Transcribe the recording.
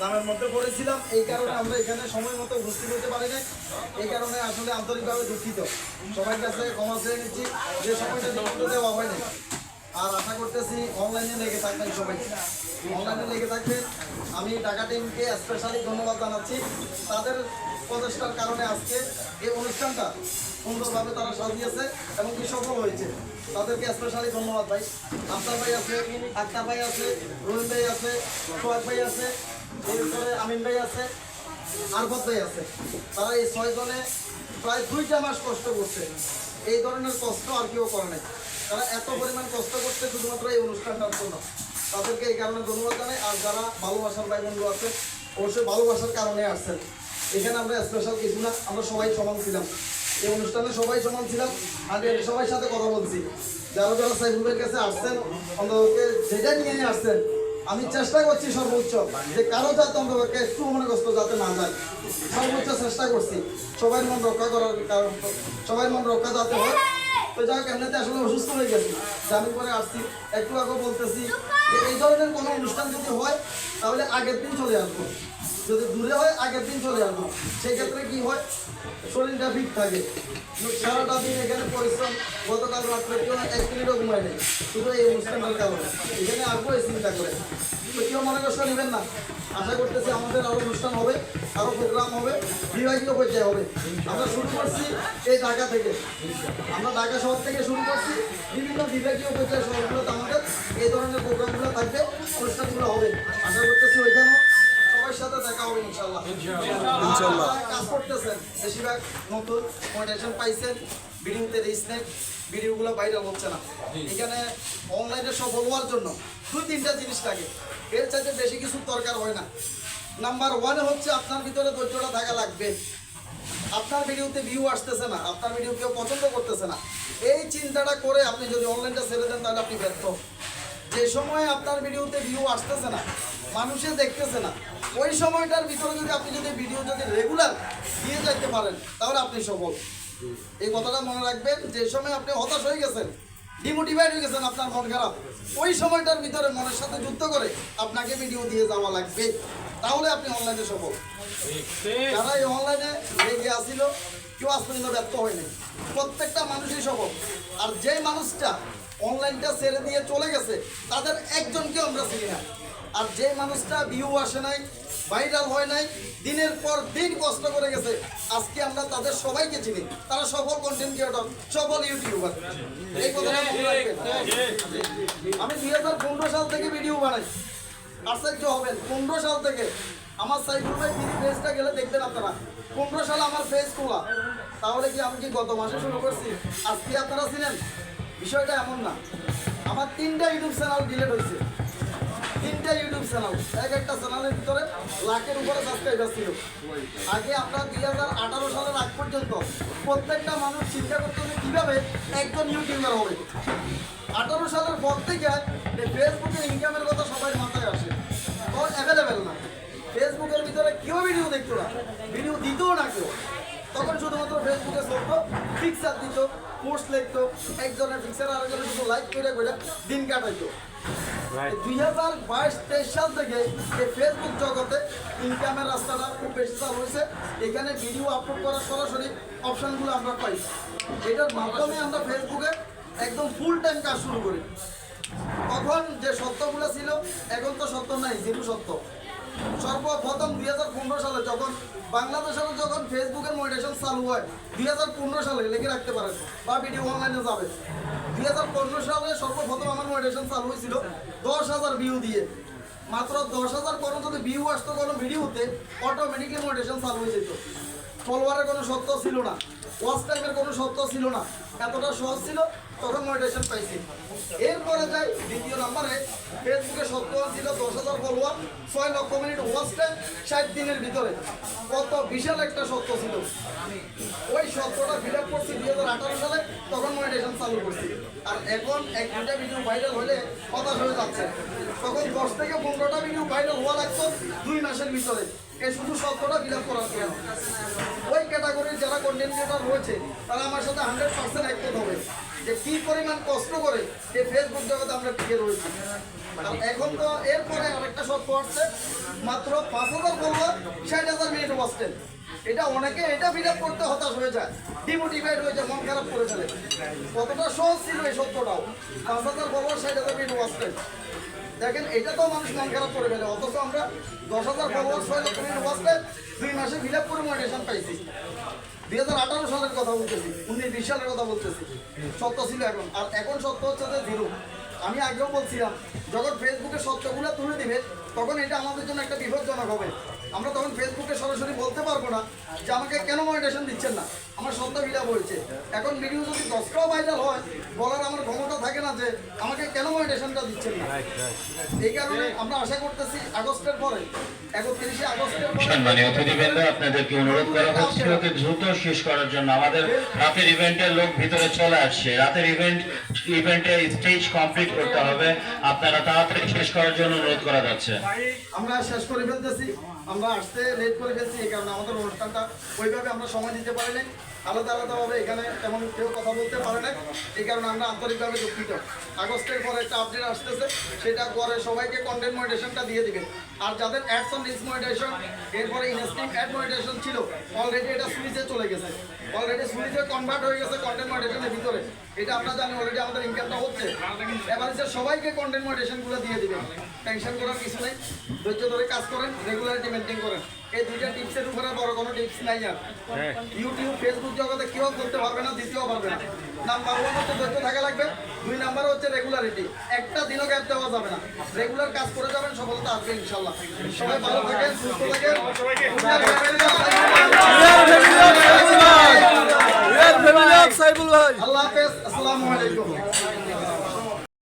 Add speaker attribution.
Speaker 1: জামের মধ্যে পড়েছিলাম। এই কারণে আমরা এখানে সময় মতো উপস্থিত হতে পারি নাই। এই কারণে আসলে আন্তরিকভাবে দুঃখিত। সবার কাছে ক্ষমা চেয়ে নিচ্ছি। যে সময়টা দেওয়া হয়নি আর আশা করতেছি অনলাইনে লেগে থাকবেন সবাই। অনলাইনে লেগে থাকবেন। আমি ঢাকা টিমকে স্পেশালি ধন্যবাদ জানাচ্ছি। তাদের প্রচেষ্টার কারণে আজকে এই অনুষ্ঠানটা সুন্দরভাবে তারা সাজিয়েছে এবং কি সফল হয়েছে। তাদেরকে স্পেশালি ধন্যবাদ ভাই। আফতার ভাই আছে, আক্তার ভাই আছে রহিম ভাই আছে, সোহাগ ভাই আছে। এরপরে আমিন ভাই আছে, আরফত ভাই আছে। তারা এই ছয়জনে প্রায় দুইটা মাস কষ্ট করছে। এই ধরনের কষ্ট আর কেউ করে নাই। তারা এত পরিমাণ কষ্ট করছে শুধুমাত্র এই অনুষ্ঠানটার জন্য তাদেরকে এই কারণে ধন্যবাদ জানাই। আর যারা ভালোবাসার ভাই বন্ধু আছে, অবশ্যই ভালোবাসার কারণে আসছেন। এখানে আমরা স্পেশাল কিছু না, আমরা সবাই সমান ছিলাম। এই অনুষ্ঠানে সবাই সমান ছিলাম। আগে সবাই সাথে কথা বলছি। যারা যারা সাইফুলের কাছে আসছেন অন্তকে যেটা নিয়ে আসছেন আমি চেষ্টা করছি সর্বোচ্চ যে কারও যাতে অন্তকে একটু মনেগ্রস্ত যাতে না যায়। সর্বোচ্চ চেষ্টা করছি। সবাই মন রক্ষা করার কারণ সবাই মন রক্ষা যাতে হয়। তো যাই এমনিতে আসলে অসুস্থ হয়ে গেছি। জামিন পরে আসছি। একটু আগে বলতেছি, এই ধরনের কোনো অনুষ্ঠান যদি হয়, তাহলে আগের দিন চলে আসব। যদি দূরে হয়, আগের দিন চলে আসব। সেক্ষেত্রে কি হয়, শরীরটা ফিট থাকে। সারাটা দিন এখানে পরিশ্রম, গতকাল রাত্রে কেউ এক মিনিটও ঘুমায় নেই। শুধু এই অনুষ্ঠানটার কারণে এখানে আসব এই চিন্তা করে তো কেউ মনে কষ্ট নেবেন না। আশা করতেছি আমাদের আরও অনুষ্ঠান হবে আরও প্রোগ্রাম হবে বিভাগীয় পর্যায়ে হবে। আমরা শুরু করছি এই ঢাকা থেকে। আমরা ঢাকা শহর থেকে শুরু করছি। বিভিন্ন বিভাগীয় পর্যায়ে শহরগুলোতে আমাদের এই ধরনের প্রোগ্রামগুলো থাকবে, অনুষ্ঠানগুলো হবে। কাজ করতেছেন। বেশিরভাগ নতুন মোটিভেশন পাইছেন ভিডিওগুলো ভাইরাল হচ্ছে না। এখানে অনলাইনে সফল হওয়ার জন্য দুই তিনটা জিনিস লাগে। এর চাইতে বেশি কিছু দরকার হয় না। নাম্বার ওয়ানে হচ্ছে আপনার ভিতরে ধৈর্যটা থাকা লাগবে। আপনার ভিডিওতে ভিউ আসতেছে না আপনার ভিডিও কেউ পছন্দ করতেছে না। এই চিন্তাটা করে আপনি যদি অনলাইনটা ছেড়ে দেন তাহলে আপনি ব্যর্থ। যে সময় আপনার ভিডিওতে ভিউ আসতেছে না মানুষে দেখতেছে না ওই সময়টার ভিতরে যদি আপনি যদি ভিডিও যদি রেগুলার দিয়ে যাইতে পারেন, তাহলে আপনি সফল। এই কথাটা মনে রাখবেন, যে সময় আপনি হতাশ হয়ে গেছেন ডিমোটিভেট হয়ে গেছেন, আপনার মন খারাপ, ওই সময়টার ভিতরে মনের সাথে যুক্ত করে আপনাকে ভিডিও দিয়ে যাওয়া লাগবে। তাহলে আপনি অনলাইনে সফল। যারা এই অনলাইনে লেগে আসিল কেউ আজ পর্যন্ত ব্যর্থ হয়নি প্রত্যেকটা মানুষই সফল। আর যে মানুষটা অনলাইনটা ছেড়ে দিয়ে চলে গেছে, তাদের একজনকেও আমরা চিনি না। আর যে মানুষটা ভিউ আসে নাই ভাইরাল হয় নাই, দিনের পর দিন কষ্ট করে গেছে। আজকে আমরা তাদের সবাইকে চিনি। তারা সফল কন্টেন্ট ক্রিয়েটর সফল ইউটিউবার এই রাখবেন। আমি দুই হাজার পনেরো সাল থেকে ভিডিও বানাই। আশ্চর্য হবেন পনেরো সাল থেকে। আমার সাইফুল ভাই তিনি পেজটা গেলে দেখবেন আপনারা। পনেরো সালে আমার পেজ খোলা। তাহলে কি আমি কি গত মাসে শুরু করছি? আজকে আপনারা ছিলেন বিষয়টা এমন না। আমার তিনটা ইউটিউব চ্যানেল ডিলেট হয়েছে। তিনটা ইউটিউব চ্যানেল এক একটা চ্যানেলের ভিতরে লাখের উপরে সাবস্ক্রাইবার ছিল। আগে আপনার দুই হাজার আঠারো সালের আগ পর্যন্ত প্রত্যেকটা মানুষ চিন্তা করতে হবে কীভাবে একজন ইউটিউবার হবে। আঠারো সালের পর থেকে ফেসবুকে ইনকামের কথা পোস্ট লিখতো একজনের ফিক্সার আরেকজনের শুধু লাইক করে করে দিন কাটাইতো। দুই হাজার বাইশ তেইশ সাল থেকে এই ফেসবুক জগতে ইনকামের রাস্তাটা খুব বেশি চালু হয়েছে। এখানে ভিডিও আপলোড করার সরাসরি অপশনগুলো আমরা পাই। এটার মাধ্যমে আমরা ফেসবুকে একদম ফুল টাইম কাজ শুরু করি। তখন যে সত্যগুলো ছিল এখন তো সত্য নাই জিরো সত্য। সর্বপ্রথম দুই হাজার পনেরো সালে যখন বাংলাদেশের যখন ফেসবুকের মনিটেশন চালু হয়, দুই হাজার পনেরো সালে লিখে রাখতে পারেন বা ভিডিও অনলাইনে যাবে। দুই হাজার পনেরো সালে সর্বপ্রথম আমার মনিটেশন চালু হয়েছিল দশ হাজার ভিউ দিয়ে। মাত্র দশ হাজার কোনো যদি ভিউ আসতো কোনো ভিডিওতে অটোমেটিকলি মনিটেশন চালু হয়ে যেত। ফলোয়ারের কোনো সত্য ছিল না। ওয়াচ টাইমের কোনো সত্য ছিল না। এতটা সহজ ছিল তখন মনিটেশন পাইছি। এরপরে যাই দ্বিতীয় নম্বরে ফেসবুকে সত্য ছিল দশ হাজার ফলোয়ার ছয় লক্ষ মিনিট ওয়াচ টাইম ষাট দিনের ভিতরে। কত বিশাল একটা সত্য ছিল। ওই সত্যটা ফিল আপ করছি দুই হাজার আঠারো সালে, তখন মনিটেশন চালু করছি। আর এখন এক দুটা ভিডিও ভাইরাল হলে হতাশ হয়ে যাচ্ছে। তখন দশ থেকে পনেরোটা ভিডিও ভাইরাল হওয়া লাগতো দুই মাসের ভিতরে। এই শুধু সত্যটা ফিল আপ করার জন্য। ওই ক্যাটাগরির যারা কন্টেন্ট ক্রিয়েটার রয়েছে, তারা আমার সাথে হান্ড্রেড পার্সেন্ট একমত হবে। যে কি পরিমাণ কষ্ট করে এই ফেসবুক জগতে আমরা টিকে রয়েছি। এখন তো এরপরে আরেকটা শর্ত আসছে, মাত্র পাঁচ হাজার বলল ষাট হাজার মিনিট বসতেন এটা অনেকে এটা ফিল করতে হতাশ হয়ে যায়। ডিমোটিভেট হয়ে যায়, মন খারাপ করে ফেলে। কতটা সহজ ছিল এই সত্যটাও? পাঁচ হাজার বলল ষাট হাজার মিনিট বসতেন দেখেন, এটা তো মানুষ মন খারাপ করে ফেলে। অথচ আমরা দশ হাজার ফলোয়ার্স ছয় লক্ষ মিনিট বসতে দুই মাসে ফিল আপ করে মোটিভেশন পাইছি। দুই হাজার আঠারো সালের কথা বলতেছি, উনিশ বিশ সালের কথা বলতেছি। সত্য ছিল এখন। আর এখন সত্য হচ্ছে যে জিরো। আমি আগেও বলছিলাম, যখন ফেসবুকে সত্যগুলো তুলে দিবে, তখন এটা আমাদের জন্য একটা বিপজ্জনক হবে। আমরা তখন ফেসবুকে সরাসরি বলতে পারব না যে আমাকে কেন মনিটেশন দিচ্ছেন না। আমার সত্য ভিডিও বলছে এখন ভিডিও যদি দশটাও ভাইরাল হয় বলার আমার ক্ষমতা থাকে না যে আমাকে কেন মনিটেশনটা দিচ্ছেন না? এই কারণে আমরা আশা করতেছি আগস্টের পরে একত্রিশে আগস্টের
Speaker 2: সম্মানীয় অতিথিবৃন্দ আপনাদেরকে অনুরোধ করা হচ্ছে অতি দ্রুত শেষ করার জন্য। আমাদের রাতের ইভেন্টের লোক ভিতরে চলে আসছে। রাতের ইভেন্ট ইভেন্টে স্টেজ কমপ্লিট করতে হবে। আপনারা তাড়াতাড়ি শেষ করার জন্য অনুরোধ করা যাচ্ছে।
Speaker 1: আমরা শেষ করে ফেলতেছি। আমরা আসতে লেট করে ফেলছি এই কারণে আমাদের অনুষ্ঠানটা ওইভাবে আমরা সময় দিতে পারি নাই আলাদা আলাদাভাবে এখানে তেমন কেউ কথা বলতে পারে না এই কারণে আমরা আন্তরিকভাবে দুঃখিত। আগস্টের পরে একটা আপডেট আসতেছে, সেটা করে সবাইকে কন্টেন্ট মনিটেশনটা দিয়ে দিবে আর যাদের অ্যাডস অন রিলস মনিটেশন এরপরে ইনস্টিম অ্যাড মনিটেশন ছিল অলরেডি এটা সুইচে চলে গেছে। অলরেডি সুইচে কনভার্ট হয়ে গেছে কন্টেন্ট মনিটেশনের ভিতরে। এটা আমরা জানি অলরেডি আমাদের ইনকামটা হচ্ছে। এবার সবাইকে কন্টেন্ট মনিটেশনগুলো দিয়ে দিবেন। টেনশন করার কিছু নেই। ধৈর্য ধরে কাজ করেন রেগুলারিটি মেনটেন করেন। এই দুইটা টিপসের উপরে বড় কোনো টিপস নাই আর। ইউটিউব ফেসবুক জগতে কেউ করতে পারবে না দ্বিতীয় পারবে না। নাম্বার ওয়ান হচ্ছে ধৈর্য থাকা লাগবে দুই নাম্বার হচ্ছে রেগুলারিটি একটা দিনও গ্যাপ দেওয়া যাবে না। রেগুলার কাজ করে যাবেন সফলতা আসবে ইনশাল্লাহ। সবাই ভালো থাকেন সুস্থ থাকেন। আল্লাহ হাফেজ আসসালামু আলাইকুম।